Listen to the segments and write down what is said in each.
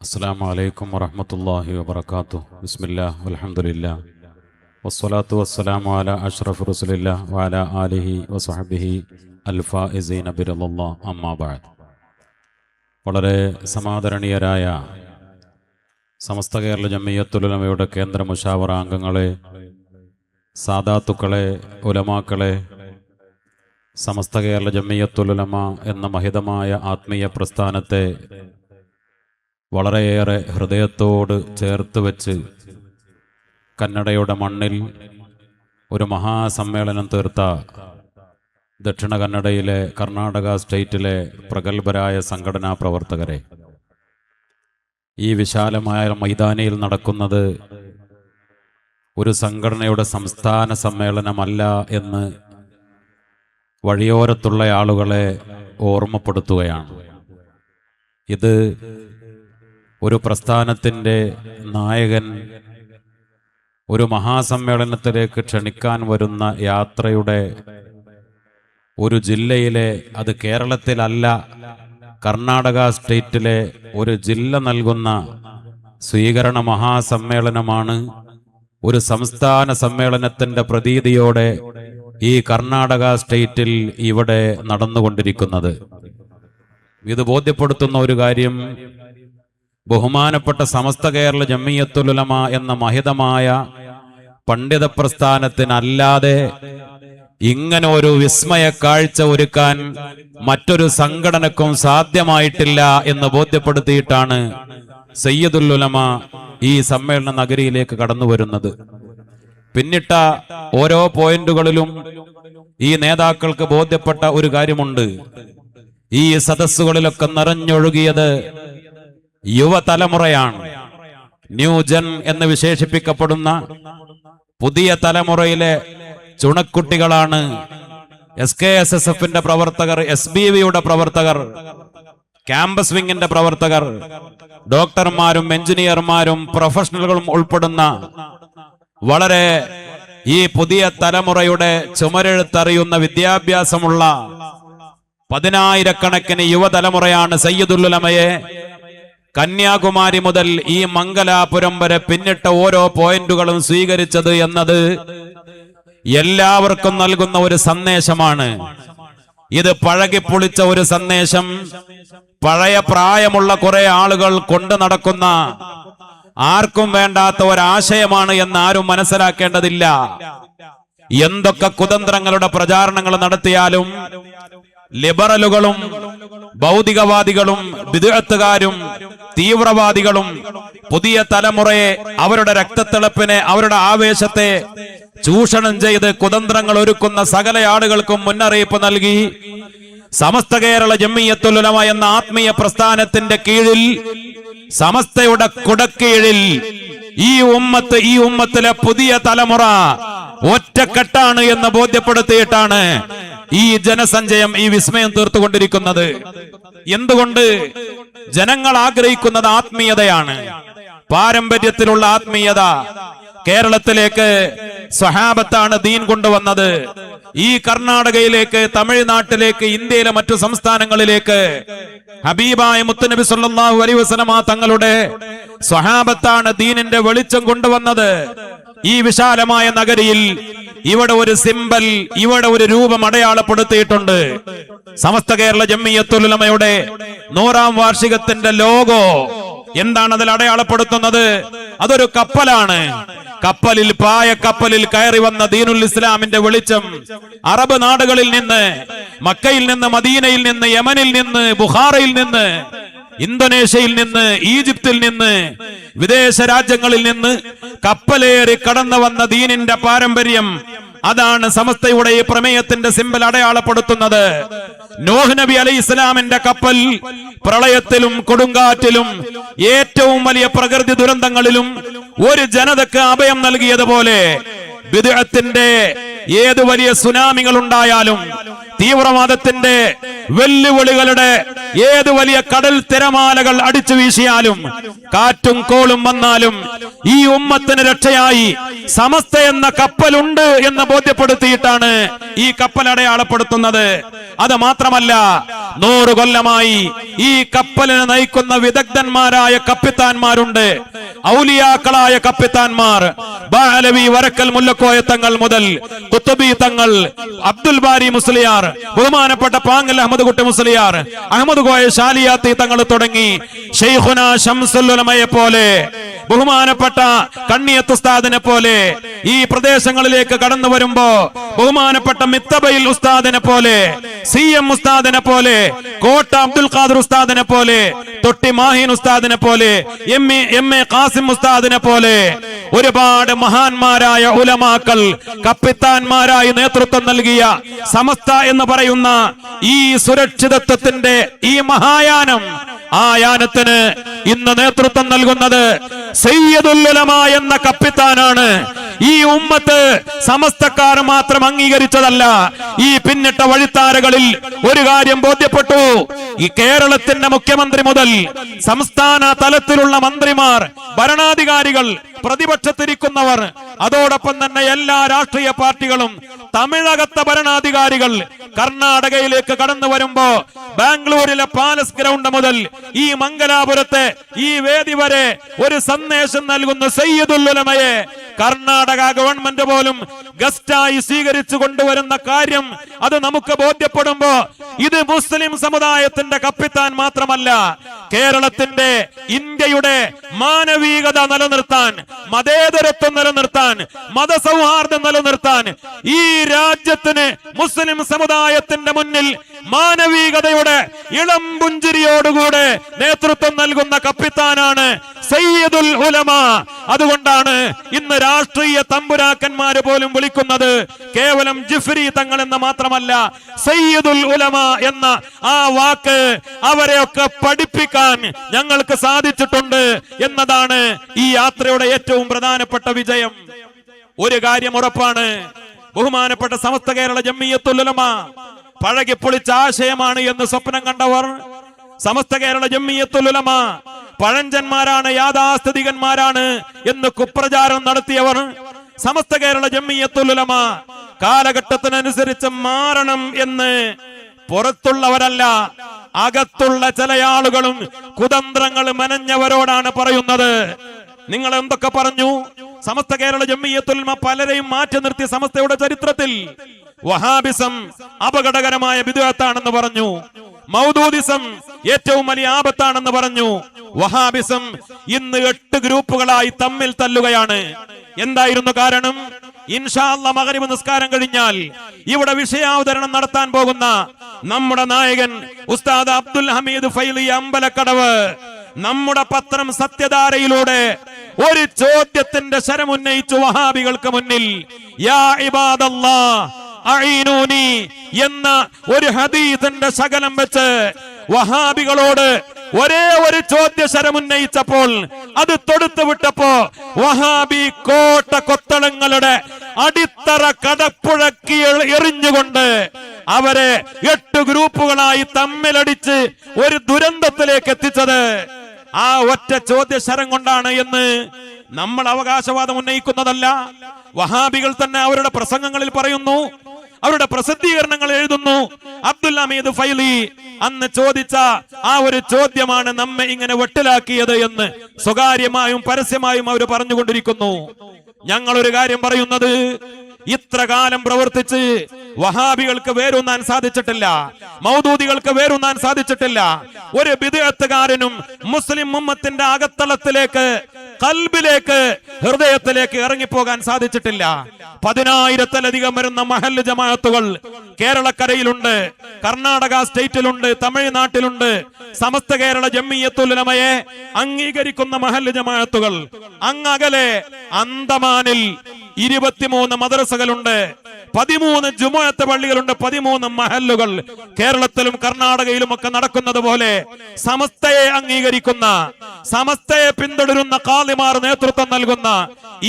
അസ്സാം വലൈക്കും വറഹമത്തല്ലാഹി വബർക്കാത്തു ബിസ്മില്ലാ അൽഹംദുലില്ലാ വസ്സലാത്തു വസ്സലാമു അല അഷ്റഫ് റസുലില്ല വാല ആലിഹി വസഹബിഹി അൽഫാഇസീന ബിറല്ലാ അമ്മാ ബഅദ്. വളരെ സമാദരണീയരായ സമസ്ത കേരള ജമ്മിയത്തുലമയുടെ കേന്ദ്ര മുഷാവറ അംഗങ്ങളെ സാദാത്തുക്കളെ ഉലമാക്കളെ സമസ്ത കേരള ജമ്മിയത്തുലമ എന്ന മഹിതമായ ആത്മീയ പ്രസ്ഥാനത്തെ വളരെയേറെ ഹൃദയത്തോട് ചേർത്ത് വെച്ച് കന്നഡയുടെ മണ്ണിൽ ഒരു മഹാസമ്മേളനം തീർത്ത ദക്ഷിണ കന്നഡയിലെ കർണാടക സ്റ്റേറ്റിലെ പ്രഗത്ഭരായ സംഘടനാ പ്രവർത്തകരെ. ഈ വിശാലമായ മൈതാനിയിൽ നടക്കുന്നത് ഒരു സംഘടനയുടെ സംസ്ഥാന സമ്മേളനമല്ല എന്ന് വഴിയോരത്തുള്ള ആളുകളെ ഓർമ്മപ്പെടുത്തുകയാണ്. ഇത് ഒരു പ്രസ്ഥാനത്തിന്റെ നായകൻ ഒരു മഹാസമ്മേളനത്തിലേക്ക് ക്ഷണിക്കാൻ വരുന്ന യാത്രയുടെ ഒരു ജില്ലയിലെ അത് കേരളത്തിലല്ല കർണാടക സ്റ്റേറ്റിലെ ഒരു ജില്ല നൽകുന്ന സ്വീകരണ മഹാസമ്മേളനമാണ്. ഒരു സംസ്ഥാന സമ്മേളനത്തിന്റെ പ്രതീതിയോടെ ഈ കർണാടക സ്റ്റേറ്റിൽ ഇവിടെ നടന്നുകൊണ്ടിരിക്കുന്നത്. ഇത് ബോധ്യപ്പെടുത്തുന്ന ഒരു കാര്യം ബഹുമാനപ്പെട്ട സമസ്ത കേരള ജമ്മിയത്തുലമ എന്ന മഹിതമായ പണ്ഡിത പ്രസ്ഥാനത്തിനല്ലാതെ ഇങ്ങനെ ഒരു വിസ്മയ കാഴ്ച ഒരുക്കാൻ മറ്റൊരു സംഘടനക്കും സാധ്യമായിട്ടില്ല എന്ന് ബോധ്യപ്പെടുത്തിയിട്ടാണ് സയ്യദുല്ലുലമ ഈ സമ്മേളന നഗരിയിലേക്ക് കടന്നു വരുന്നത്. പിന്നിട്ട ഓരോ പോയിന്റുകളിലും ഈ നേതാക്കൾക്ക് ബോധ്യപ്പെട്ട ഒരു കാര്യമുണ്ട്. ഈ സദസ്സുകളിലൊക്കെ നിറഞ്ഞൊഴുകിയത് യുവതലമുറയാണ്. ന്യൂജൻ എന്ന് വിശേഷിപ്പിക്കപ്പെടുന്ന പുതിയ തലമുറയിലെ ചുണക്കുട്ടികളാണ് എസ് കെ എസ് എസ് എഫിന്റെ പ്രവർത്തകർ എസ് ബി വിയുടെ പ്രവർത്തകർ ക്യാമ്പസ് വിങ്ങിന്റെ പ്രവർത്തകർ ഡോക്ടർമാരും എഞ്ചിനീയർമാരും പ്രൊഫഷണലുകളും ഉൾപ്പെടുന്ന വളരെ ഈ പുതിയ തലമുറയുടെ ചുമരെഴുത്തറിയുന്ന വിദ്യാഭ്യാസമുള്ള പതിനായിരക്കണക്കിന് യുവതലമുറയാണ് സയ്യിദുല്ലുലമയെ കന്യാകുമാരി മുതൽ ഈ മംഗലാപുരം വരെ പിന്നിട്ട ഓരോ പോയിന്റുകളും സ്വീകരിച്ചത് എന്നത് എല്ലാവർക്കും നൽകുന്ന ഒരു സന്ദേശമാണ്. ഇത് പഴകിപ്പൊളിച്ച ഒരു സന്ദേശം. പഴയ പ്രായമുള്ള കുറെ ആളുകൾ കൊണ്ടു നടക്കുന്ന ആർക്കും വേണ്ടാത്ത ഒരാശയമാണ് എന്ന് ആരും മനസ്സിലാക്കേണ്ടതില്ല. എന്തൊക്കെ കുതന്ത്രങ്ങളുടെ പ്രചാരണങ്ങൾ നടത്തിയാലും ലിബറലുകളും ഭൗതികവാദികളും വിദഗ്ധക്കാരും തീവ്രവാദികളും പുതിയ തലമുറയെ അവരുടെ രക്തത്തിളപ്പിനെ അവരുടെ ആവേശത്തെ ചൂഷണം ചെയ്ത് കുതന്ത്രങ്ങൾ ഒരുക്കുന്ന സകല ആളുകൾക്കും മുന്നറിയിപ്പ് നൽകി. സമസ്ത കേരള ജമ്മിയത്തുലമ എന്ന ആത്മീയ പ്രസ്ഥാനത്തിന്റെ കീഴിൽ സമസ്തയുടെ കുടക്കീഴിൽ ഈ ഉമ്മത്ത് ഈ ഉമ്മത്തിലെ പുതിയ തലമുറ ഒറ്റക്കെട്ടാണ് എന്ന് ബോധ്യപ്പെടുത്തിയിട്ടാണ് ഈ ജനസഞ്ചയം ഈ വിസ്മയം തീർത്തുകൊണ്ടിരിക്കുന്നത് എന്തുകൊണ്ട് ജനങ്ങൾ ആഗ്രഹിക്കുന്നത് ആത്മീയതയാണ്? പാരമ്പര്യത്തിലുള്ള ആത്മീയത കേരളത്തിലേക്ക് സ്വഹാബത്താണ് ദീൻ കൊണ്ടുവന്നത്. ഈ കർണാടകയിലേക്ക് തമിഴ്നാട്ടിലേക്ക് ഇന്ത്യയിലെ മറ്റു സംസ്ഥാനങ്ങളിലേക്ക് ഹബീബായ മുത്തുനബി സല്ലല്ലാഹു അലൈഹി വസല്ലമ തങ്ങളുടെ സ്വഹാബത്താണ് ദീനിന്റെ വെളിച്ചം കൊണ്ടുവന്നത്. ഈ വിശാലമായ നഗരിയിൽ ഇവിടെ ഒരു സിമ്പൽ ഇവിടെ ഒരു രൂപം അടയാളപ്പെടുത്തിയിട്ടുണ്ട്. സമസ്ത കേരള ജമ്മിയത്തുലമയുടെ നൂറാം വാർഷികത്തിന്റെ ലോഗോ എന്താണ് അതിൽ അടയാളപ്പെടുത്തുന്നത്? അതൊരു കപ്പലാണ്. കപ്പലിൽ പായ കപ്പലിൽ കയറി വന്ന ദീനുൽ ഇസ്ലാമിന്റെ വെളിച്ചം അറബ് നാടുകളിൽ നിന്ന് മക്കയിൽ നിന്ന് മദീനയിൽ നിന്ന് യമനിൽ നിന്ന് ബുഹാറയിൽ നിന്ന് ഇന്തോനേഷ്യയിൽ നിന്ന് ഈജിപ്തിൽ നിന്ന് വിദേശ രാജ്യങ്ങളിൽ നിന്ന് കപ്പലേറി കടന്നു വന്ന ദീനിന്റെ പാരമ്പര്യം അതാണ് സമസ്തയുടെ ഈ പ്രമേയത്തിന്റെ സിമ്പൽ അടയാളപ്പെടുത്തുന്നത്. നോഹ് നബി അലൈഹി ഇസ്ലാമിന്റെ കപ്പൽ പ്രളയത്തിലും കൊടുങ്കാറ്റിലും ഏറ്റവും വലിയ പ്രകൃതി ദുരന്തങ്ങളിലും ഒരു ജനതക്ക് അഭയം നൽകിയതുപോലെ വിദഗ്ധത്തിന്റെ ഏത് വലിയ സുനാമികൾ ഉണ്ടായാലും തീവ്രവാദത്തിന്റെ വെല്ലുവിളികളുടെ ഏത് വലിയ കടൽ തിരമാലകൾ അടിച്ചു വീശിയാലും കാറ്റും കോളും വന്നാലും ഈ ഉമ്മത്തിന് രക്ഷയായി സമസ്ത എന്ന കപ്പലുണ്ട് എന്ന് ബോധ്യപ്പെടുത്തിയിട്ടാണ് ഈ കപ്പൽ അടയാളപ്പെടുത്തുന്നത്. അത് മാത്രമല്ല നൂറ് കൊല്ലമായി ഈ കപ്പലിനെ നയിക്കുന്ന വിദഗ്ധന്മാരായ കപ്പിത്താന്മാരുണ്ട്. ഔലിയാക്കളായ കപ്പിത്താന്മാർ ബാലവി വരക്കൽ മുല്ലക്കോയത്തങ്ങൾ മുതൽ കുത്തുബി തങ്ങൾ അബ്ദുൽ ബാരി മുസ്ലിയാർ ബഹുമാനപ്പെട്ട പാങ്ങൽ അഹമ്മദ് കുട്ടി മുസ്ലിയാർ അഹമ്മദ് കോയ ഷാലിയാത്തി തങ്ങൾ തുടങ്ങി. ഷെയ്ഖുന ഷംസുലുലമയെ പോലെ ബഹുമാനപ്പെട്ട കണ്ണിയത്ത് ഉസ്താദിനെ പോലെ ഈ പ്രദേശങ്ങളിലേക്ക് കടന്നു വരുമ്പോ ബഹുമാനപ്പെട്ട മിത്തബയിൽ ഉസ്താദിനെ പോലെ സി എം ഉസ്താദിനെ പോലെ കോട്ട അബ്ദുൽ ഖാദർ ഉസ്താദിനെ പോലെ തൊട്ടി മാഹിൻ ഉസ്താദിനെ പോലെ M A M A Kasim ഉസ്താദിനെ പോലെ ഒരുപാട് മഹാന്മാരായ ഉലമാക്കൾ കപ്പിത്താന്മാരായി നേതൃത്വം നൽകിയ സമസ്ത എന്ന് പറയുന്ന ഈ സുരക്ഷിതത്വത്തിന്റെ ഈ മഹായാനം ആ യാനത്തിന് ഇന്ന് നേതൃത്വം നൽകുന്നത് സയ്യദുല്ലുലമ എന്ന കപ്പിത്താനാണ്. ഈ ഉമ്മത്ത് സമസ്തക്കാർ മാത്രം അംഗീകരിച്ചതല്ല. ഈ പിന്നിട്ട വഴിത്താരകളിൽ ഒരു കാര്യം ബോധ്യപ്പെട്ടു. ഈ കേരളത്തിന്റെ മുഖ്യമന്ത്രി മുതൽ സംസ്ഥാന തലത്തിലുള്ള മന്ത്രിമാർ ഭരണാധികാരികൾ പ്രതിപക്ഷത്തിരിക്കുന്നവർ അതോടൊപ്പം തന്നെ എല്ലാ രാഷ്ട്രീയ പാർട്ടികളും തമിഴകത്തെ ഭരണാധികാരികൾ കർണാടകയിലേക്ക് കടന്നു വരുമ്പോ ബാംഗ്ലൂരിലെ പാലസ് ഗ്രൗണ്ട് മുതൽ ഈ മംഗലാപുരത്തെ ഈ വേദി വരെ ഒരു സന്ദേശം നൽകുന്ന സയ്യദുല്ലുലമയെ കർണാടക ഗവൺമെന്റ് പോലും ഗസ്റ്റായി സ്വീകരിച്ചു കൊണ്ടുവരുന്ന കാര്യം അത് നമുക്ക് ബോധ്യപ്പെടുമ്പോ ഇത് മുസ്ലിം സമുദായത്തിന്റെ കപ്പിത്താൻ മാത്രമല്ല കേരളത്തിന്റെ ഇന്ത്യയുടെ മാനവികത നിലനിർത്താൻ മതേതരത്വം നിലനിർത്താൻ മതസൗഹാർദ്ദം നിലനിർത്താൻ ഈ രാജ്യത്തിന് മുസ്ലിം സമുദായത്തിന്റെ മുന്നിൽ മാനവികതയുടെ ഇളം പുഞ്ചിരിയോടുകൂടെ നേതൃത്വം നൽകുന്ന കപ്പിത്താനാണ് സയ്യദുൽ ഉലമ. അതുകൊണ്ടാണ് ഇന്ന് രാഷ്ട്രീയ തമ്പുരാക്കന്മാര് പോലും വിളിക്കുന്നത് കേവലം ജിഫ്രി തങ്ങൾ എന്ന് മാത്രമല്ല സയ്യദുൽ ഉലമ എന്ന ആ വാക്ക് അവരെയൊക്കെ പഠിപ്പിക്കാൻ ഞങ്ങൾക്ക് സാധിച്ചിട്ടുണ്ട് എന്നതാണ് ഈ യാത്രയുടെ ഏറ്റവും പ്രധാനപ്പെട്ട വിജയം. ഒരു കാര്യം ഉറപ്പാണ് ബഹുമാനപ്പെട്ട സമസ്ത കേരള ജമ്മിയത്തുലമ പഴകി പൊളിച്ച ആശയമാണ് എന്ന് സ്വപ്നം കണ്ടവർ സമസ്ത കേരള ജമ്മിയത്തുലമ പഴഞ്ചന്മാരാണ് യാഥാസ്ഥിതികന്മാരാണ് എന്ന് കുപ്രചാരം നടത്തിയവർ. സമസ്ത കേരള ജമ്മിയത്തുലമ കാലഘട്ടത്തിനനുസരിച്ച് മാറണം എന്ന് പുറത്തുള്ളവരല്ല അകത്തുള്ള ചില ആളുകളും കുതന്ത്രങ്ങൾ മെനഞ്ഞവരോടാണ് പറയുന്നത്. നിങ്ങൾ എന്തൊക്കെ പറഞ്ഞു? സമസ്ത കേരള ജമ്മിയത്തുൽമ പലരെയും മാറ്റി നിർത്തിയ സമസ്തയുടെ ചരിത്രത്തിൽ. വഹാബിസം അപകടകരമായ വിദ്യാത്താണെന്ന് പറഞ്ഞു. മൗദൂദിസം ഏറ്റവും വലിയ ആപത്താണെന്ന് പറഞ്ഞു. വഹാബിസം ഇന്ന് എട്ട് ഗ്രൂപ്പുകളായി തമ്മിൽ തല്ലുകയാണ്. എന്തായിരുന്നു കാരണം? ഇൻഷാല്ല മകരിവ് നിസ്കാരം കഴിഞ്ഞാൽ ഇവിടെ വിഷയാവതരണം നടത്താൻ പോകുന്ന നമ്മുടെ നായകൻ ഉസ്താദ് അബ്ദുൽ ഹമീദ് ഫൈലി അമ്പലക്കടവ് നമ്മുടെ പത്രം സത്യധാരയിലൂടെ ഒരു ചോദ്യത്തിന്റെ ശരമുന്നയിച്ചു വഹാബികൾക്ക് മുന്നിൽ യാ ഇബാദല്ലാ അഈനൂനി എന്ന ഒരു ഹദീസിന്റെ ശകലം വെച്ച് വഹാബികളോട് ഒരേ ഒരു ചോദ്യ ശരമുന്നയിച്ചപ്പോൾ അത് തൊടുത്തു വിട്ടപ്പോ വഹാബി കോട്ട കൊത്തളങ്ങളുടെ അടിത്തറ കടപ്പുഴക്കി എറിഞ്ഞുകൊണ്ട് അവരെ എട്ട് ഗ്രൂപ്പുകളായി തമ്മിലടിച്ച് ഒരു ദുരന്തത്തിലേക്ക് എത്തിച്ചത്. ആ ഒറ്റ ചോദ്യശരം കൊണ്ടാണ് എന്ന് നമ്മൾ അവകാശവാദം ഉന്നയിക്കുന്നതല്ല. വഹാബികൾ തന്നെ അവരുടെ പ്രസംഗങ്ങളിൽ പറയുന്നു അവരുടെ പ്രസിദ്ധീകരണങ്ങൾ എഴുതുന്നു. അബ്ദുൽ ഹമീദ് ഫൈലി അന്ന് ചോദിച്ച ആ ഒരു ചോദ്യമാണ് നമ്മെ ഇങ്ങനെ വെട്ടിലാക്കിയത് എന്ന് സ്വകാര്യമായും പരസ്യമായും അവർ പറഞ്ഞുകൊണ്ടിരിക്കുന്നു. ഞങ്ങൾ ഒരു കാര്യം പറയുന്നത് ഇത്ര കാലം പ്രവർത്തിച്ച് വഹാബികൾക്ക് വേരൂന്നാൻ സാധിച്ചിട്ടില്ല മൗദൂദികൾക്ക് വേരൂന്നാൻ സാധിച്ചിട്ടില്ല. ഒരു വിദേഹത്തുകാരനും മുസ്ലിം ഉമ്മത്തിന്റെ അകത്തളത്തിലേക്ക് കൽബിലേക്ക് ഹൃദയത്തിലേക്ക് ഇറങ്ങിപ്പോകാൻ സാധിച്ചിട്ടില്ല. പതിനായിരത്തിലധികം വരുന്ന മഹല്ല് ജമാഅത്തുകൾ കേരളക്കരയിലുണ്ട് കർണാടക സ്റ്റേറ്റിലുണ്ട് തമിഴ്നാട്ടിലുണ്ട് സമസ്ത കേരള ജമ്മിയത്തുലമയെ അംഗീകരിക്കുന്ന മഹല്ല് ജമാഅത്തുകൾ. അങ്ങകലെ അന്തമാനിൽ ഇരുപത്തിമൂന്ന് മദ്രസകളുണ്ട് പതിമൂന്ന് ജുമാഅത്ത് പള്ളികളുണ്ട് പതിമൂന്ന് മഹല്ലുകൾ. കേരളത്തിലും കർണാടകയിലും ഒക്കെ നടക്കുന്നത് പോലെ സമസ്തയെ അംഗീകരിക്കുന്ന സമസ്തയെ പിന്തുടരുന്ന കാലിമാർ നേതൃത്വം നൽകുന്ന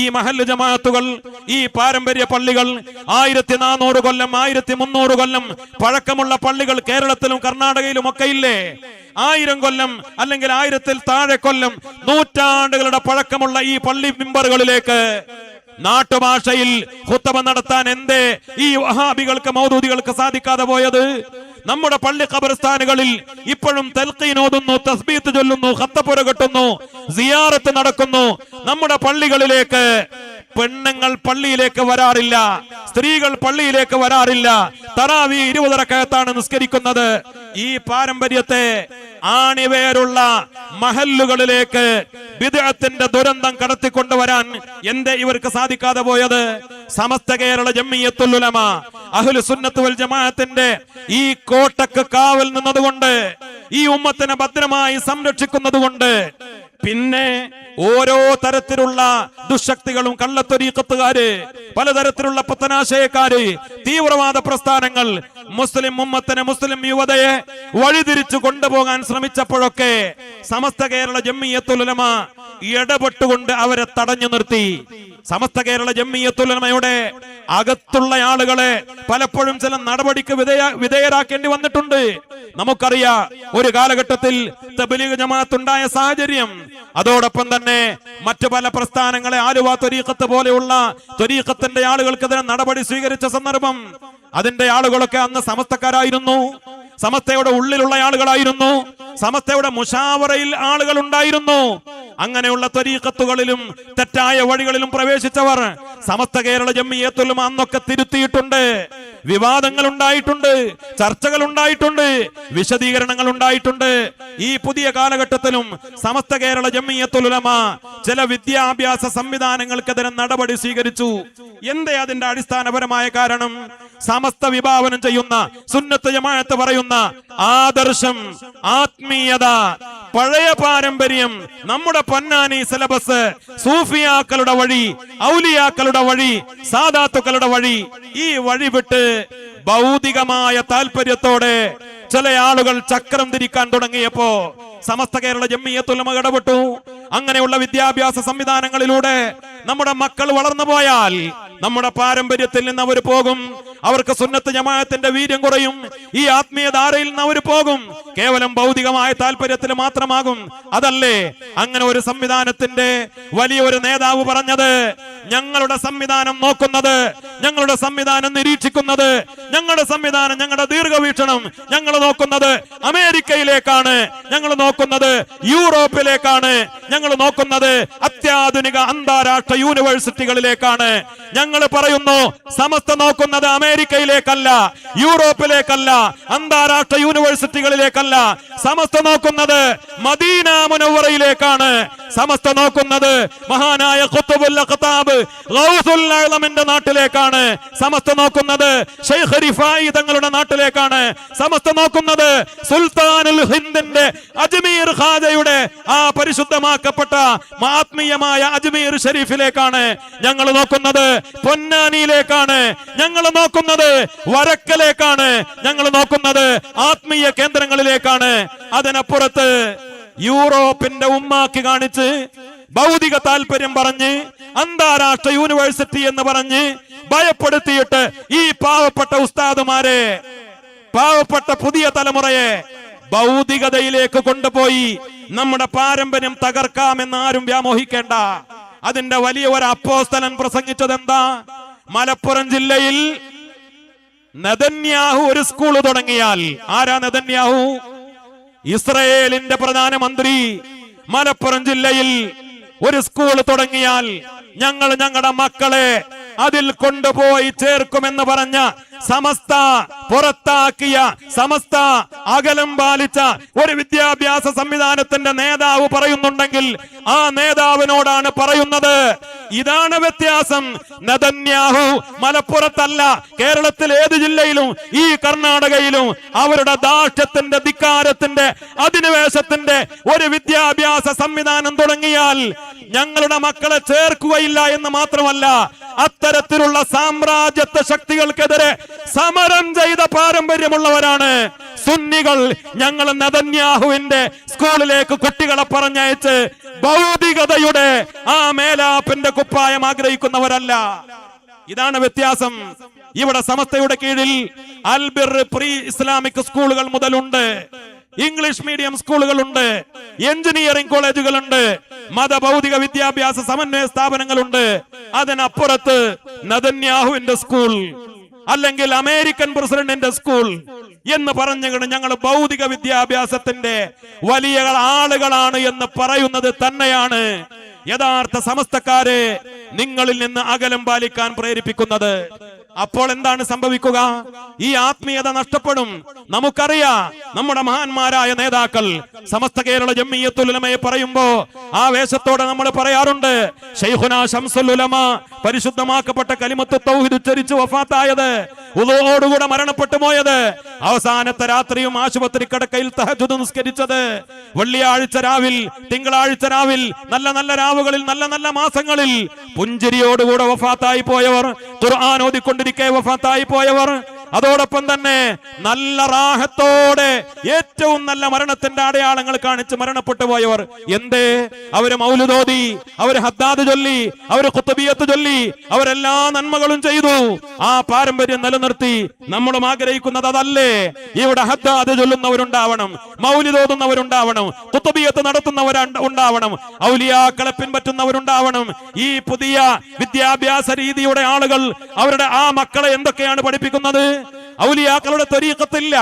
ഈ മഹല്ല് ജമാഅത്തുകൾ ഈ പാരമ്പര്യ പള്ളികൾ ആയിരത്തി നാനൂറ് കൊല്ലം ആയിരത്തി മുന്നൂറ് കൊല്ലം പഴക്കമുള്ള പള്ളികൾ കേരളത്തിലും കർണാടകയിലും ഒക്കെ ഇല്ലേ? ആയിരം കൊല്ലം അല്ലെങ്കിൽ ആയിരത്തിൽ താഴെ കൊല്ലം നൂറ്റാണ്ടുകളുടെ പഴക്കമുള്ള ഈ പള്ളി മിമ്പറുകളിലേക്ക് നാട്ടുഭാഷയിൽ ഹുത്തബ നടത്താൻ എന്തേ ഈ വഹാബികൾക്ക് മൗദൂദികൾക്ക് സാധിക്കാതെ പോയത്? നമ്മുടെ പള്ളി ഖബർസ്ഥാനുകളിൽ ഇപ്പോഴും തൽക്കീൻ ഓതുന്നു തസ്ബീത്ത് ചൊല്ലുന്നു ഹത്തപ്പുര കെട്ടുന്നു സിയാറത്ത് നടക്കുന്നു. നമ്മുടെ പള്ളികളിലേക്ക് പെണ്ണുങ്ങൾ പള്ളിയിലേക്ക് വരാറില്ല സ്ത്രീകൾ പള്ളിയിലേക്ക് വരാറില്ല. തറാവി ഇരുപതരക്കയത്താണ് നിസ്കരിക്കുന്നത്. ഈ പാരമ്പര്യത്തെ ആണിവേരുള്ള മഹല്ലുകളിലേക്ക് വിദേഹത്തിന്റെ ദുരന്തം കടത്തിക്കൊണ്ടുവരാൻ എന്തേ ഇവർക്ക് സാധിക്കാതെ പോയത്? സമസ്ത കേരള ജമ്മിയത്തുലമ അഹുൽ സുന്നത്തുൽ വൽ ജമാഅത്തിന്റെ ഈ കോട്ടക്ക് കാവൽ നിന്നതുകൊണ്ട് ഈ ഉമ്മത്തിനെ ഭദ്രമായി സംരക്ഷിക്കുന്നതുകൊണ്ട് പിന്നെ ഓരോ തരത്തിലുള്ള ദുശക്തികളും കള്ളത്തൊരീക്കത്തുകാര് പലതരത്തിലുള്ള പത്തനാശയക്കാര് തീവ്രവാദ പ്രസ്ഥാനങ്ങൾ മുസ്ലിം ഉമ്മത്തിനെ മുസ്ലിം യുവതയെ വഴിതിരിച്ചു കൊണ്ടുപോകാൻ ശ്രമിച്ചപ്പോഴൊക്കെ സമസ്ത കേരള ജമ്മിയത്തുലമ ഇടപെട്ടുകൊണ്ട് അവരെ തടഞ്ഞു നിർത്തി. സമസ്ത കേരള ജമ്മിയത്തുലമയുടെ അകത്തുള്ള ആളുകളെ പലപ്പോഴും ചില നടപടിക്ക് വിധേയ വിധേയരാക്കേണ്ടി വന്നിട്ടുണ്ട്. നമുക്കറിയാം ഒരു കാലഘട്ടത്തിൽ തബ്ലീഗ് ജമാഅത്തുണ്ടായ സാഹചര്യം അതോടൊപ്പം തന്നെ മറ്റു പല പ്രസ്ഥാനങ്ങളെ ആലുവ ത്വരീഖത്ത് പോലെയുള്ള ത്വരീഖത്തിന്റെ ആളുകൾക്കെതിരെ നടപടി സ്വീകരിച്ച സന്ദർഭം അതിന്റെ ആളുകളൊക്കെ അന്ന് സമസ്തക്കാരായിരുന്നു. സമസ്തയുടെ ഉള്ളിലുള്ള ആളുകളായിരുന്നു. സമസ്തയുടെ മുഷാവറയിൽ ആളുകൾ ഉണ്ടായിരുന്നു അങ്ങനെയുള്ള ത്വരീഖത്തുകളിലും തെറ്റായ വഴികളിലും പ്രവേശിച്ചവർ സമസ്ത കേരള ജമ്മിയത്തുലും അന്നൊക്കെ തിരുത്തിയിട്ടുണ്ട്. വിവാദങ്ങൾ ഉണ്ടായിട്ടുണ്ട് ചർച്ചകൾ ഉണ്ടായിട്ടുണ്ട് വിശദീകരണങ്ങൾ ഉണ്ടായിട്ടുണ്ട് ഈ പുതിയ കാലഘട്ടത്തിലും സമസ്ത കേരള ജമ്മിയത്തുലമ ചില വിദ്യാഭ്യാസ സംവിധാനങ്ങൾക്കെതിരെ നടപടി സ്വീകരിച്ചു. എന്തേ അതിന്റെ അടിസ്ഥാനപരമായ കാരണം? സമസ്ത വിഭാവനം ചെയ്യുന്ന സുന്നത്ത് ജമാഴത്ത് പറയുന്ന ആദർശം ആത്മീയത പഴയ പാരമ്പര്യം നമ്മുടെ പൊന്നാനി സിലബസ് സൂഫിയാക്കളുടെ വഴി ഔലിയാക്കളുടെ വഴി സാദാത്തുക്കളുടെ വഴി ഈ വഴി വിട്ട് ഭൗതികമായ താല്പര്യത്തോടെ ചില ആളുകൾ ചക്രം തിരിക്കാൻ തുടങ്ങിയപ്പോ സമസ്ത കേരള ജമ്മിയത്തുലമ ഇടപെട്ടു. അങ്ങനെയുള്ള വിദ്യാഭ്യാസ സംവിധാനങ്ങളിലൂടെ നമ്മുടെ മക്കൾ വളർന്നു പോയാൽ നമ്മുടെ പാരമ്പര്യത്തിൽ നിന്ന് അവർ പോകും. അവർക്ക് സുന്നത്ത് ജമാഅത്തിന്റെ വീര്യം കുറയും. ഈ ആത്മീയ ധാരയിൽ നിന്ന് അവർ പോകും. കേവലം ഭൗതികമായ താല്പര്യത്തിൽ മാത്രമാകും. അതല്ലേ അങ്ങനെ ഒരു സംവിധാനത്തിന്റെ വലിയ ഒരു നേതാവ് പറഞ്ഞത്? ഞങ്ങളുടെ സംവിധാനം നോക്കുന്നത് ഞങ്ങളുടെ സംവിധാനം നിരീക്ഷിക്കുന്നത് ഞങ്ങളുടെ സംവിധാനം ഞങ്ങളുടെ ദീർഘവീക്ഷണം ഞങ്ങൾ നോക്കുന്നത് അമേരിക്കയിലേക്കാണ്. ഞങ്ങൾ നോക്കുന്നത് യൂറോപ്പിലേക്കാണ്. ഞങ്ങൾ നോക്കുന്നത് അത്യാധുനിക അന്താരാഷ്ട്ര യൂണിവേഴ്സിറ്റികളിലേക്കാണ്. ഞങ്ങൾ പറയുന്നു സമസ്ത നോക്കുന്നത് അമേരിക്കയിലേക്കല്ല യൂറോപ്പിലേക്കല്ല അന്താരാഷ്ട്ര യൂണിവേഴ്സിറ്റികളിലേക്കല്ല. സമസ്ത നോക്കുന്നത് മദീന മുനവറയിലേക്കാണ് സമസ്ത നോക്കുന്നത് മഹാനായ ഖുത്തുബുൽ ഖത്താബ് ഗൗസുൽ അഅ്ലമിന്റെ നാട്ടിലേക്കാണ്. സമസ്ത നോക്കുന്നത് തങ്ങളുടെ നാട്ടിലേക്കാണ്. സമസ്ത നോക്കുന്നത് സുൽത്താനുൽ ഹിന്ദിന്റെ അജ്മീർ ഖാജയുടെ ആ പരിശുദ്ധമാക്കപ്പെട്ട ആത്മീയമായ അജ്മീർ ഷരീഫിലേക്കാണ് ഞങ്ങൾ നോക്കുന്നത്. പൊന്നാനിയിലേക്കാണ് ഞങ്ങൾ നോക്കുന്നത്. വരക്കലേക്കാണ് ഞങ്ങൾ നോക്കുന്നത്. ആത്മീയ കേന്ദ്രങ്ങളിലേക്കാണ്. അതിനപ്പുറത്ത് യൂറോപ്പിന്റെ ഉമ്മാക്കി കാണിച്ച് ഭൗതിക താല്പര്യം പറഞ്ഞ് അന്താരാഷ്ട്ര യൂണിവേഴ്സിറ്റി എന്ന് പറഞ്ഞ് ഭയപ്പെടുത്തിയിട്ട് ഈ പാവപ്പെട്ട ഉസ്താദുമാരെ പാവപ്പെട്ട പുതിയ തലമുറയെ ഭൗതികതയിലേക്ക് കൊണ്ടുപോയി നമ്മുടെ പാരമ്പര്യം തകർക്കാമെന്ന് ആരും വ്യാമോഹിക്കേണ്ട. അതിന്റെ വലിയ ഒരു അപ്പോസ്തലൻ പ്രസംഗിച്ചത് എന്താ മലപ്പുറം ജില്ലയിൽ നദന്യാഹു ഒരു സ്കൂൾ തുടങ്ങിയാൽ ആരാ നദന്യാഹു ഇസ്രയേലിന്റെ പ്രധാനമന്ത്രി മലപ്പുറം ജില്ലയിൽ ഒരു സ്കൂൾ തുടങ്ങിയാൽ ഞങ്ങൾ ഞങ്ങളുടെ മക്കളെ അതിൽ കൊണ്ടുപോയി ചേർക്കുമെന്ന് പറഞ്ഞ സമസ്ത പുറത്താക്കിയ സമസ്ത അകലം പാലിച്ച ഒരു വിദ്യാഭ്യാസ സംവിധാനത്തിന്റെ നേതാവ് പറയുന്നുണ്ടെങ്കിൽ ആ നേതാവിനോടാണ് പറയുന്നത്. ഇതാണ് വ്യത്യാസം. നദന്യാഹു മലപ്പുറത്തല്ല കേരളത്തിൽ ഏത് ജില്ലയിലും ഈ കർണാടകയിലും അവരുടെ ദാക്ഷ്യത്തിന്റെ ധിക്കാരത്തിന്റെ അധിനിവേശത്തിന്റെ ഒരു വിദ്യാഭ്യാസ സംവിധാനം തുടങ്ങിയാൽ ഞങ്ങളുടെ മക്കളെ ചേർക്കുകയില്ല എന്ന് മാത്രമല്ല അത്തരത്തിലുള്ള സാമ്രാജ്യത്വ ശക്തികൾക്കെതിരെ സമരം ചെയ്ത പാരമ്പര്യമുള്ളവരാണ് സുന്നികൾ. ഞങ്ങൾ നദന്യാഹുവിന്റെ സ്കൂളിലേക്ക് കുട്ടികളെ പറഞ്ഞയച്ച് ഭൗതികതയുടെ ആ മേലാപ്പിന്റെ കുപ്പായം ആഗ്രഹിക്കുന്നവരല്ല. ഇതാണ് വ്യത്യാസം. ഇവിടെ സമസ്തയുടെ കീഴിൽ അൽബിർ പ്രീ ഇസ്ലാമിക് സ്കൂളുകൾ മുതലുണ്ട്. ഇംഗ്ലീഷ് മീഡിയം സ്കൂളുകളുണ്ട്. എഞ്ചിനീയറിംഗ് കോളേജുകളുണ്ട്. മതഭൗതിക വിദ്യാഭ്യാസ സമന്വയ സ്ഥാപനങ്ങളുണ്ട്. അതിനപ്പുറത്ത് നദന്യാഹുവിന്റെ സ്കൂൾ. അല്ലെങ്കിൽ അമേരിക്കൻ പ്രസിഡന്റിന്റെ സ്കൂൾ എന്ന് പറഞ്ഞുകൊണ്ട് ഞങ്ങൾ ഭൗതിക വിദ്യാഭ്യാസത്തിന്റെ വലിയ ആളുകളാണ് എന്ന് പറയുന്നത് തന്നെയാണ് യഥാർത്ഥ സമസ്തക്കാരെ നിങ്ങളിൽ നിന്ന് അകലം പാലിക്കാൻ പ്രേരിപ്പിക്കുന്നത്. അപ്പോൾ എന്താണ് സംഭവിക്കുക? ഈ ആത്മീയത നഷ്ടപ്പെടും. നമുക്കറിയാം നമ്മുടെ മഹാന്മാരായ നേതാക്കൾ സമസ്ത കേരള ജമ്മിയത്തുലമയെ പറയുമ്പോ ആ വേഷത്തോടെ നമ്മൾ പറയാറുണ്ട് പരിശുദ്ധമാക്കപ്പെട്ട കലിമത്ത് വഫാത്തായത് ഉദോടുകൂടെ മരണപ്പെട്ടു പോയത് അവസാനത്തെ രാത്രിയും ആശുപത്രി കിടക്കയിൽ തഹജുദ് നിസ്കരിച്ചത് വെള്ളിയാഴ്ച രാവിൽ തിങ്കളാഴ്ച രാവിൽ നല്ല നല്ല രാവുകളിൽ നല്ല നല്ല മാസങ്ങളിൽ പുഞ്ചിരിയോടുകൂടെ വഫാത്തായി പോയവർ ഖുർആൻ ഓതിക്കൊണ്ടിരിക്കെ വഫാത്തായി പോയവർ. അതോടൊപ്പം തന്നെ നല്ല റാഹത്തോടെ ഏറ്റവും നല്ല മരണത്തിന്റെ അടയാളങ്ങൾ കാണിച്ച് മരണപ്പെട്ടു പോയവർ. എന്തേ? അവർ മൗലുദോതി അവർ ഹദ്ദാദ് ചൊല്ലി അവർ കുത്തബിയത്ത് ചൊല്ലി അവരെല്ലാ നന്മകളും ചെയ്തു. ആ പാരമ്പര്യം നിലനിർത്തി നമ്മളും ആഗ്രഹിക്കുന്നത് അതല്ലേ? ഇവിടെ ഹദ്ദാദ് ചൊല്ലുന്നവരുണ്ടാവണം മൗലിതോതുന്നവരുണ്ടാവണം കുത്തബിയത്ത് നടത്തുന്നവർ ഉണ്ടാവണം ഔലിയാക്കളെ പിൻപറ്റുന്നവരുണ്ടാവണം. ഈ പുതിയ വിദ്യാഭ്യാസ രീതിയുടെ ആളുകൾ അവരുടെ ആ മക്കളെ എന്തൊക്കെയാണ് പഠിപ്പിക്കുന്നത്? ഔലിയാക്കളുടെ ത്വരീക്കത്തില്ല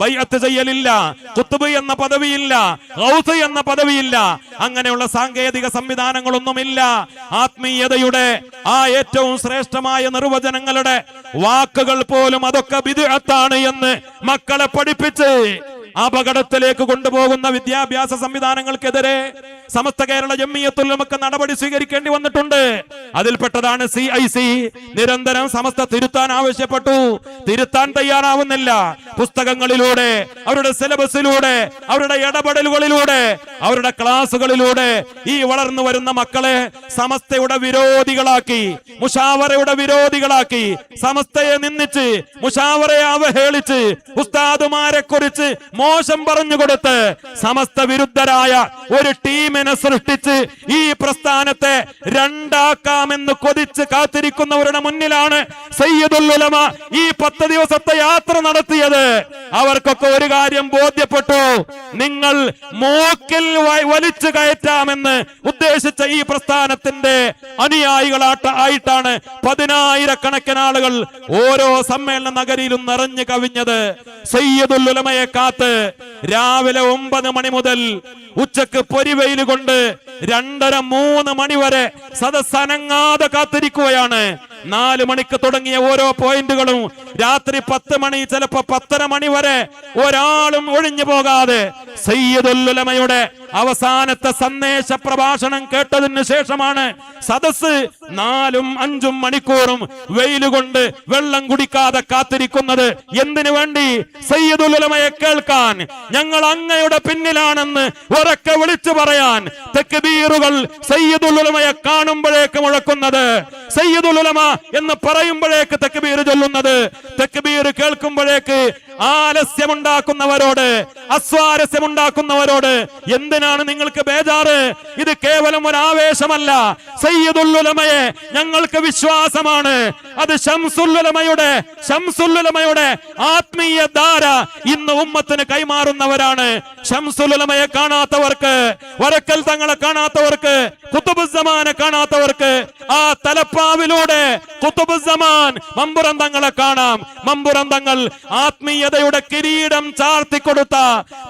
ബൈഅത്ത് ചെയ്യലില്ല. കുത്തുബ് എന്ന പദവിയില്ല. ഗൗസ് എന്ന പദവിയില്ല. അങ്ങനെയുള്ള സാങ്കേതിക സംവിധാനങ്ങളൊന്നുമില്ല. ആത്മീയതയുടെ ആ ഏറ്റവും ശ്രേഷ്ഠമായ നിർവചനങ്ങളുടെ വാക്കുകൾ പോലും അതൊക്കെ വിദഗ്ധാണ് എന്ന് മക്കളെ പഠിപ്പിച്ച് അപകടത്തിലേക്ക് കൊണ്ടുപോകുന്ന വിദ്യാഭ്യാസ സംവിധാനങ്ങൾക്കെതിരെ സമസ്ത കേരള ജമ്മിയത്തിൽ നമുക്ക് നടപടി സ്വീകരിക്കേണ്ടി വന്നിട്ടുണ്ട്. അതിൽപ്പെട്ടതാണ് സി ഐ സി നിരന്തരം സമസ്ത തിരുത്താൻ ആവശ്യപ്പെട്ടു. തിരുത്താൻ തയ്യാറാവുന്നില്ല. പുസ്തകങ്ങളിലൂടെ അവരുടെ സിലബസിലൂടെ അവരുടെ ഇടപെടലുകളിലൂടെ അവരുടെ ക്ലാസുകളിലൂടെ ഈ വളർന്നു വരുന്ന മക്കളെ സമസ്തയുടെ വിരോധികളാക്കി മുഷാവറയുടെ വിരോധികളാക്കി സമസ്തയെ നിന്നിച്ച് മുഷാവറയെ അവഹേളിച്ച് ഉസ്താദുമാരെ കുറിച്ച് മോശം പറഞ്ഞു കൊടുത്ത് സമസ്ത വിരുദ്ധരായ ഒരു ടീമിനെ സൃഷ്ടിച്ച് ഈ പ്രസ്ഥാനത്തെ രണ്ടാക്കാമെന്ന് കൊതിച്ച് കാത്തിരിക്കുന്നവരുടെ മുന്നിലാണ് സയ്യിദുൽ ഉലമ ഈ പത്ത് ദിവസത്തെ യാത്ര നടത്തിയത്. അവർക്കൊക്കെ ഒരു കാര്യം ബോധ്യപ്പെട്ടു. നിങ്ങൾ മൂക്കിൽ വലിച്ചു കയറ്റാമെന്ന് ഉദ്ദേശിച്ച ഈ പ്രസ്ഥാനത്തിന്റെ അനുയായികളാട്ട ആയിട്ടാണ് പതിനായിരക്കണക്കിന് ആളുകൾ ഓരോ സമ്മേളന നഗരിയിലും നിറഞ്ഞു കവിഞ്ഞത്. സയ്യിദുൽ ഉലമയെ കാത്ത് രാവിലെ ഒമ്പത് മണി മുതൽ ഉച്ചയ്ക്ക് പൊരിവെയിൽ കൊണ്ട് രണ്ടര മൂന്ന് മണി വരെ സദസ്സനങ്ങാതെ കാത്തിരിക്കുകയാണ്. നാല് മണിക്ക് തുടങ്ങിയ ഓരോ പോയിന്റുകളും രാത്രി പത്ത് മണി ചിലപ്പോ പത്തര മണി വരെ ഒരാളും ഒഴിഞ്ഞു പോകാതെ സയ്യദുല്ലുലമയുടെ അവസാനത്തെ സന്ദേശ പ്രഭാഷണം കേട്ടതിന് ശേഷമാണ് സദസ് നാലും അഞ്ചും മണിക്കൂറും വെയിലുകൊണ്ട് വെള്ളം കുടിക്കാതെ കാത്തിരിക്കുന്നത്. എന്തിനു വേണ്ടി? സയ്യദുലമയെ കേൾക്കാൻ. ഞങ്ങൾ അങ്ങയുടെ പിന്നിലാണെന്ന് ഉറക്കെ വിളിച്ചു പറയാൻ തെക്കുബീറുകൾ സയ്യദുലമയെ കാണുമ്പോഴേക്ക് മുഴക്കുന്നത്. സയ്യദുലമ എന്ന് പറയുമ്പോഴേക്ക് തെക്കുബീർ ചൊല്ലുന്നത്. തെക്കുബീർ കേൾക്കുമ്പോഴേക്ക് ആലസ്യമുണ്ടാക്കുന്നവരോട് അസ്വാരസ്യമുണ്ടാക്കുന്നവരോട് എന്തിനാണ് നിങ്ങൾക്ക് ബേജാറ്. ഇത് കേവലം ഒരു ആവേശമല്ല. സയ്യിദുല്ലുലമയെ ഞങ്ങൾക്ക് വിശ്വാസമാണ്. അത് ഷംസുല്ലുലമയുടെ ഷംസുല്ലുലമയുടെ ആത്മീയ ധാര ഇന്ന് ഉമ്മത്തിന് കൈമാറുന്നവരാണ്. ഷംസുല്ലുലമയെ കാണാത്തവർക്ക് വരക്കൽ തങ്ങളെ കാണാത്തവർക്ക് കുത്തുബുസമാനെ കാണാത്തവർക്ക് ആ തലപ്പാവിലൂടെ കുത്തുബുസമാൻ മമ്പുറം തങ്ങളെ കാണാം. മമ്പുറം തങ്ങൾ ആത്മീയതയുടെ കിരീടം ചാർത്തിക്കൊടുത്ത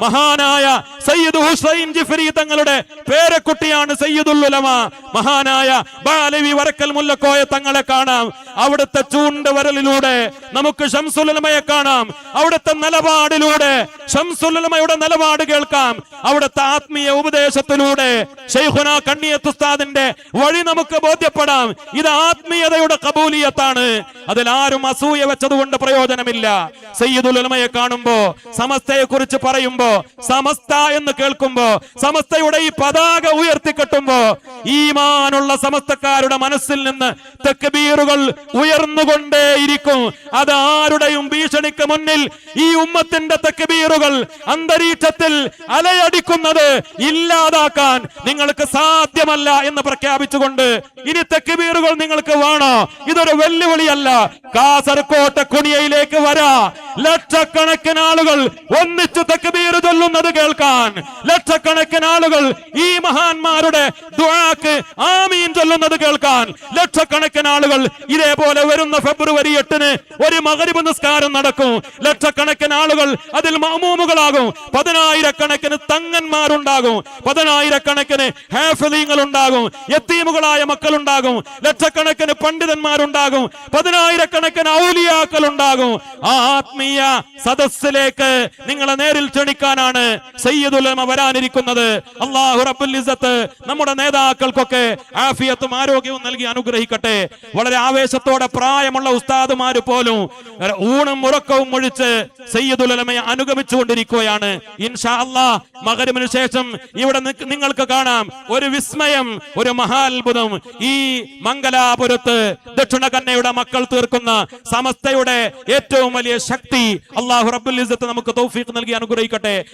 മഹാനായ സയ്യിദ് ഹുസൈൻ തങ്ങളുടെ പേരക്കുട്ടിയാണ് സയ്യിദുൽ ഉലമ. മഹാനായ ബാലവി വരക്കൽ മുല്ലക്കോയ തങ്ങളെ കാണാം. അവിടുത്തെ ചൂണ്ട് വരലിലൂടെ നമുക്ക് ഷംസുലമയെ കാണാം. അവിടുത്തെ നിലപാടിലൂടെ ഷംസുലമയുടെ നിലപാട് കേൾക്കാം. അവിടുത്തെ ആത്മീയ ഉപദേശത്തിലൂടെ ഷെയ്ഖുന കണ്ണിയത്തുസ്താദിന്റെ വഴി നമുക്ക് ബോധ്യപ്പെടാം. ഇത് ആത്മീയതയുടെ കബൂലിയത്താണ്. അതിൽ ആരും അസൂയ വെച്ചതുകൊണ്ട് പ്രയോജനമില്ല. സയ്യിദുലമയെ കാണുമ്പോ സമസ്തയെ കുറിച്ച് പറയുമ്പോ സമസ്ത എന്ന് കേൾക്കുമ്പോ സമസ്തയുടെ ഈ പതാക ഉയർത്തിക്കെട്ടുമ്പോ ഈമാനുള്ള സമസ്തക്കാരുടെ മനസ്സിൽ നിന്ന് തെക്കുബീറുകൾ ഉയർന്നുകൊണ്ടേയിരിക്കും അത് ആരുടെയും ഭീഷണിക്ക് മുന്നിൽ ഈ ഉമ്മത്തിന്റെ തെക്കുബീറുകൾ അന്തരീക്ഷത്തിൽ അലയടിക്കുന്നത് ഇല്ലാതാക്കാൻ നിങ്ങൾക്ക് സാധ്യമല്ല എന്ന് പ്രഖ്യാപിച്ചുകൊണ്ട് ഇനി തെക്കുബീറുകൾ നിങ്ങൾക്ക് വേണോ? ഇതൊരു വെല്ലുവിളിയല്ല. കാസർകോട്ടെ കുണിയയിലേക്ക് വരാ. ലക്ഷക്കണക്കിന് ആളുകൾ ഒന്നിച്ചു തെക്കുബീർ ചൊല്ലുന്നത് കേൾക്കാൻ. ലക്ഷക്കണക്കിന് ആളുകൾ ഈ മഹാന്മാരുടെ ദുആക്ക് ആമീൻ ചൊല്ലുന്നത് കേൾക്കാൻ ലക്ഷക്കണക്കിന് ആളുകൾ ഇതേപോലെ വരുന്ന ഫെബ്രുവരി എട്ടിന് ഒരു മകരിബ് നിസ്കാരം നടക്കും. ലക്ഷക്കണക്കിന് ആളുകൾ അതിൽ മാമൂമുകളാകും. പതിനായിരക്കണക്കിന് തങ്ങന്മാരുണ്ടാകും. പതിനായിരക്കണക്കിന് ഹാഫലീങ്ങൾ ഉണ്ടാകും യത്തീമുകളായ മക്കളുണ്ടാകും. ലക്ഷക്കണക്കിന് പണ്ഡിതന്മാരുണ്ടാകും. പതിനായിരക്കണക്കിന് ഔലിയാക്കൾ ഉണ്ടാകും ആ ആത്മീയ സദസ്സിലേക്ക് നിങ്ങളെ നേരിൽ ക്ഷണിക്കാനാണ് സയ്യദുലമ വരാനിരിക്കുന്നത്. അള്ളാഹു റബുലിസത്ത് നമ്മുടെ നേതാക്കൾക്കൊക്കെ ആഫിയത്തും ആരോഗ്യവും നൽകി അനുഗ്രഹിക്കട്ടെ. വളരെ ആവേശത്തോടെ പ്രായമുള്ള ഉസ്താദുമാര് പോലും ഊണും ഉറക്കവും ഒഴിച്ച് സയ്യിദുലമയെ അനുഗമിച്ചുകൊണ്ടിരിക്കുകയാണ്. ഇൻഷാ അല്ലാ മകരമിന് ശേഷം ഇവിടെ നിങ്ങൾക്ക് കാണാം ഒരു വിസ്മയം ഒരു മഹാത്ഭുതം. ഈ മംഗലാപുരത്ത് ദക്ഷിണ കന്നയുടെ മക്കൾ തീർക്കുന്ന സമസ്തയുടെ ഏറ്റവും വലിയ ശക്തി അള്ളാഹു റബുലിസത്ത് നമുക്ക് തൗഫീഖ് നൽകി അനുഗ്രഹിക്കട്ടെ.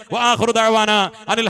അനിൽ